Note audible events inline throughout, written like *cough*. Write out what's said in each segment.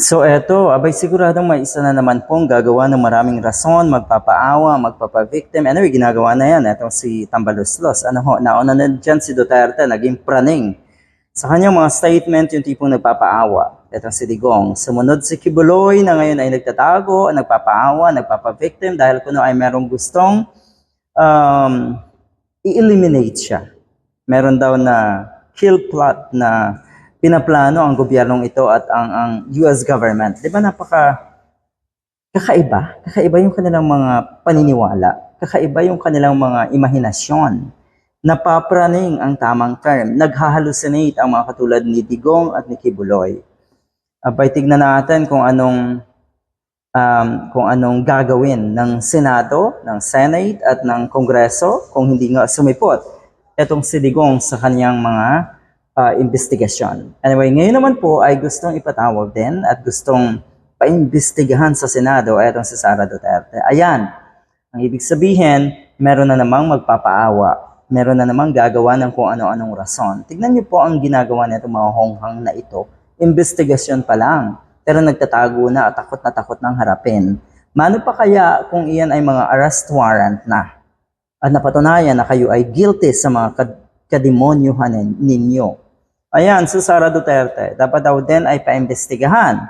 So eto, abay siguradong may isa na naman pong gagawa ng maraming rason, magpapaawa, magpapavictim. Anyway, ginagawa na yan. Etong si Tambaluslos. Ano ho, nauna na dyan si Duterte, naging praning. Sa kanyang mga statement, yung tipong nagpapaawa. Etong si Digong. Sumunod si Kibuloy na ngayon ay nagtatago, nagpapaawa, nagpapavictim dahil kuno ay merong gustong um, i-eliminate siya. Meron daw na kill plot na pinaplano ang gobyernong ito at ang, ang US government. Di ba napaka kakaiba? Kakaiba yung kanilang mga paniniwala. Kakaiba yung kanilang mga imahinasyon. Napapraning ang tamang term. Naghahalucinate ang mga katulad ni Digong at ni Kibuloy. Abay, tignan natin kung anong um, kung anong gagawin ng Senado, ng Senate at ng Kongreso kung hindi nga sumipot etong si Digong sa kanyang mga uh, investigasyon. Anyway, ngayon naman po ay gustong ipatawag din at gustong paimbestigahan sa Senado etong si Sara Duterte. Ayan, ang ibig sabihin, meron na namang magpapaawa. Meron na namang gagawa ng kung ano-anong rason. Tignan niyo po ang ginagawa nito mga honghang na ito. Investigasyon pa lang. Pero nagtatago na at takot na takot ng harapin. Mano pa kaya kung iyan ay mga arrest warrant na? At napatunayan na kayo ay guilty sa mga kad- kademonyuhan nin- ninyo. Ayan, si Sara Duterte, dapat daw din ay paimbestigahan.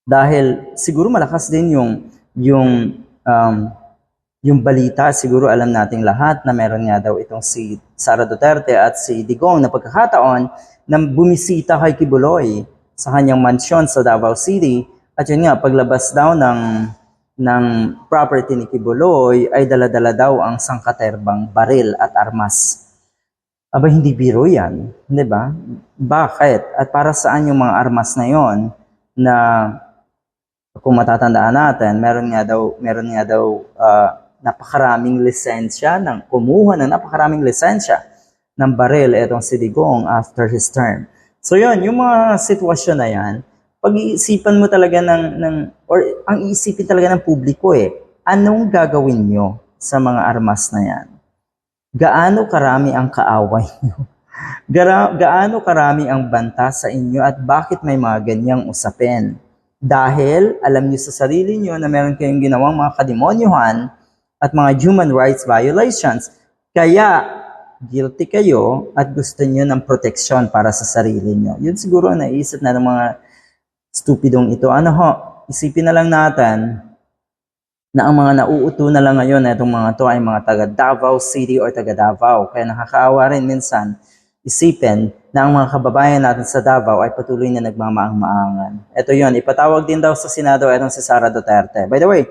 Dahil siguro malakas din yung yung um, yung balita, siguro alam nating lahat na meron nga daw itong si Sara Duterte at si Digong na pagkakataon na bumisita kay Kibuloy sa kanyang mansyon sa Davao City. At yun nga, paglabas daw ng, ng property ni Kibuloy ay daladala daw ang sangkaterbang baril at armas. Aba, hindi biro yan. Di ba? Bakit? At para saan yung mga armas na yon na kung matatandaan natin, meron nga daw, meron nga daw ah, napakaraming lisensya, ng, kumuha ng napakaraming lisensya ng baril etong si Digong after his term. So yun, yung mga sitwasyon na yan, pag-iisipan mo talaga ng, ng or ang iisipin talaga ng publiko eh, anong gagawin nyo sa mga armas na yan? Gaano karami ang kaaway? *laughs* Gara, gaano karami ang banta sa inyo at bakit may mga ganyang usapin? Dahil alam niyo sa sarili niyo na meron kayong ginawang mga kademonyuhan at mga human rights violations. Kaya guilty kayo at gusto niyo ng proteksyon para sa sarili niyo. Yun siguro ang naisip na ng mga stupidong ito. Ano ho, isipin na lang natin na ang mga nauuto na lang ngayon na itong mga to ay mga taga Davao City or taga Davao. Kaya nakakaawa rin minsan isipin na ang mga kababayan natin sa Davao ay patuloy na nagmamaang-maangan. Ito yon ipatawag din daw sa Senado itong si Sara Duterte. By the way,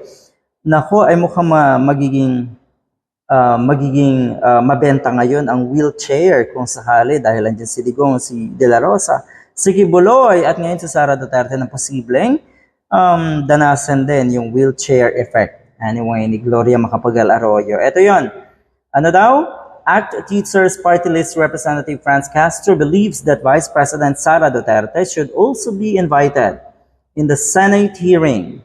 nako ay mukhang ma- magiging ah, magiging ah, mabenta ngayon ang wheelchair kung sakali dahil andyan si Digong, si De La Rosa, si Kibuloy at ngayon si Sara Duterte na posibleng um, danasan din yung wheelchair effect. Anyway, ni Gloria Macapagal Arroyo. Ito yon Ano daw? ACT Teachers Party List Representative Franz Castro believes that Vice President Sara Duterte should also be invited in the Senate hearing.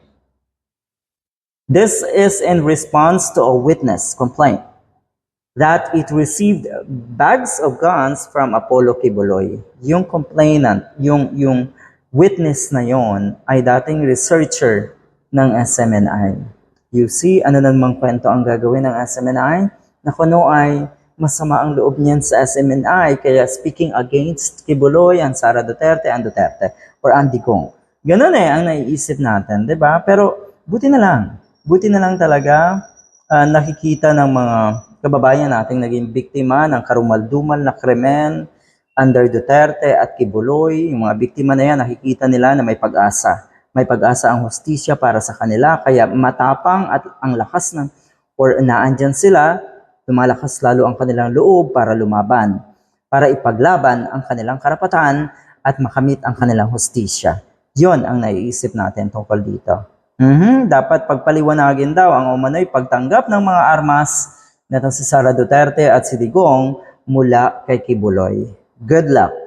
This is in response to a witness complaint that it received bags of guns from Apollo Kibuloy. Yung complainant, yung, yung witness na yon ay dating researcher ng SMNI. You see, ano namang kwento ang gagawin ng SMNI? Na kuno ay masama ang loob niyan sa SMNI, kaya speaking against Kibuloy, ang Sara Duterte, ang Duterte, or ang Digong. Ganun eh, ang naiisip natin, di ba? Pero buti na lang, buti na lang talaga ah, nakikita ng mga kababayan nating naging biktima ng karumaldumal na krimen under Duterte at Kibuloy. Yung mga biktima na yan, nakikita nila na may pag-asa. May pag-asa ang hustisya para sa kanila, kaya matapang at ang lakas ng, or naandyan sila, lumalakas lalo ang kanilang loob para lumaban, para ipaglaban ang kanilang karapatan at makamit ang kanilang hustisya. Yon ang naiisip natin tungkol dito. Mhm, dapat pagpaliwanagin daw ang umano'y pagtanggap ng mga armas na si Sara Duterte at si Digong mula kay Kibuloy. Good luck!